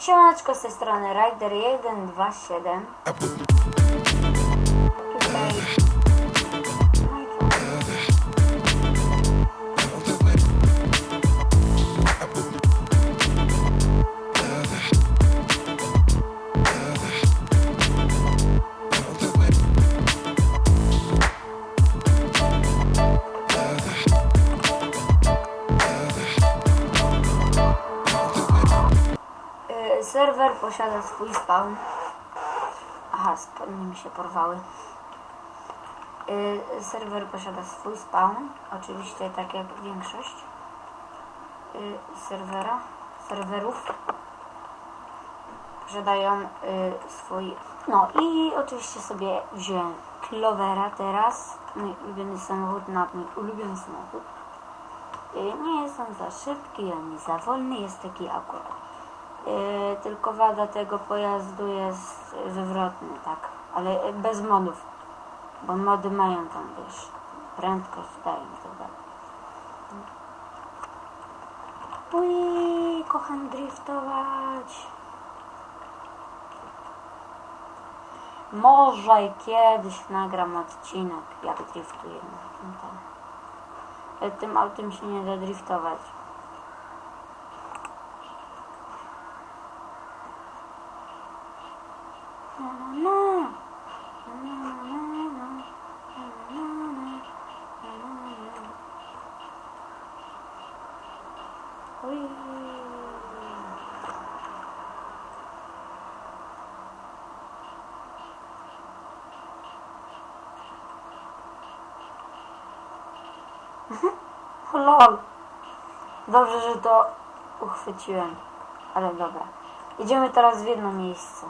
Siemaneczko z tej strony Rider127 Serwer posiada swój spawn. Aha, spodnie mi się porwały. Y, Serwer posiada swój spawn, oczywiście tak jak większość y, serwera, serwerów posiadają y, swój. No i oczywiście sobie wziąłem Clovera teraz, mój ulubiony samochód, na mój ulubiony samochód. Y, Nie jestem za szybki ani za wolny, jest taki akurat. Yy, tylko wada tego pojazdu jest wywrotny, tak, ale bez modów, bo mody mają tam, wiesz, prędkość dają i tak dalej. Ui, kocham driftować. Może kiedyś nagram odcinek, jak driftujemy. Tym autem się nie da driftować. Lol. Dobrze, że to uchwyciłem. Ale dobra. Idziemy teraz w jedno miejsce.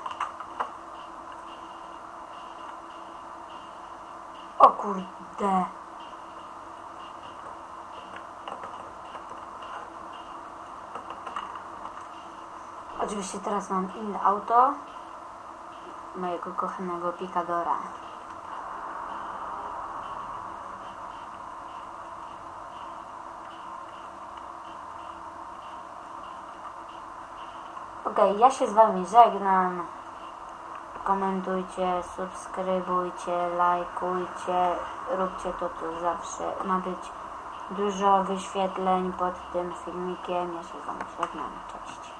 O kurde. Oczywiście teraz mam inne auto. Mojego kochanego Picadora. Okej, ja się z wami żegnam. Komentujcie, subskrybujcie, lajkujcie, róbcie to tu zawsze. Ma być dużo wyświetleń pod tym filmikiem. Ja się z wami żegnam. Cześć.